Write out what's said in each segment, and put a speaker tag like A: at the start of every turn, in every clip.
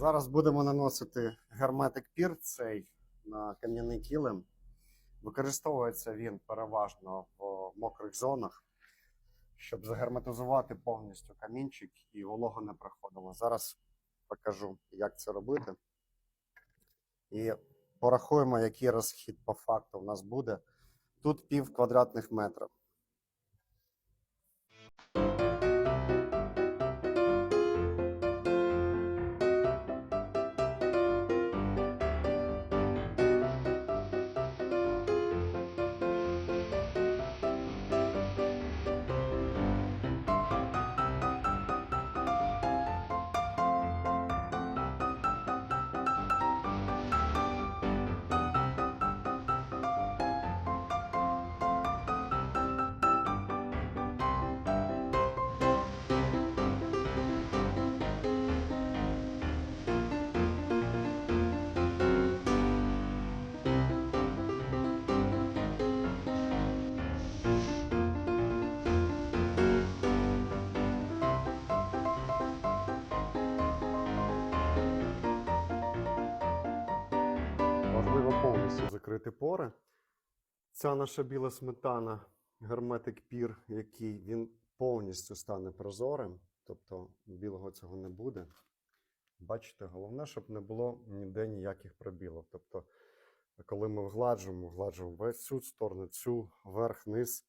A: Зараз будемо наносити герметик пір цей на кам'яний килим. Використовується він переважно в мокрих зонах, щоб загерметизувати повністю камінчик і волога не проходила. Зараз покажу, як це робити. І порахуємо, який розхід по факту у нас буде. Тут пів квадратних метра. Повністю закрити пори. Ця наша біла сметана, герметик пір, який він повністю стане прозорим, тобто білого цього не буде. Бачите, головне, щоб не було ніде ніяких пробілів. Тобто, коли ми вгладжуємо, вгладжуємо весь цю сторону, цю верх, низ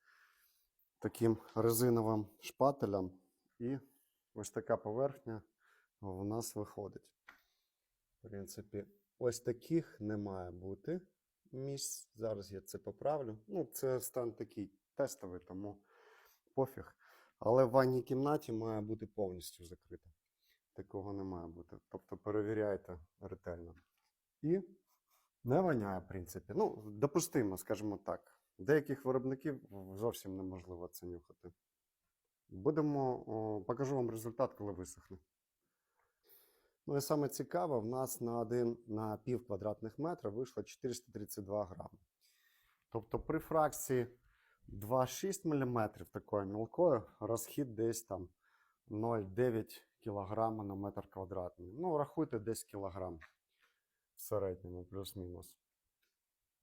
A: таким резиновим шпателем, і ось така поверхня у нас виходить. В принципі, ось таких не має бути місць. Зараз я це поправлю. Ну, це стан такий тестовий, тому пофіг. Але в ванній кімнаті має бути повністю закрита. Такого не має бути. Тобто перевіряйте ретельно. І не воняє, в принципі. Ну, допустимо, скажімо так. Деяких виробників зовсім неможливо це нюхати. Будемо, о, покажу вам результат, коли висохне. Ну і саме цікаве, в нас на один на пів квадратних метра вийшло 432 грами. Тобто при фракції 2,6 мм такою мілкою розхід десь там 0,9 кг на метр квадратний. Ну, рахуйте десь кілограм в середньому, плюс-мінус.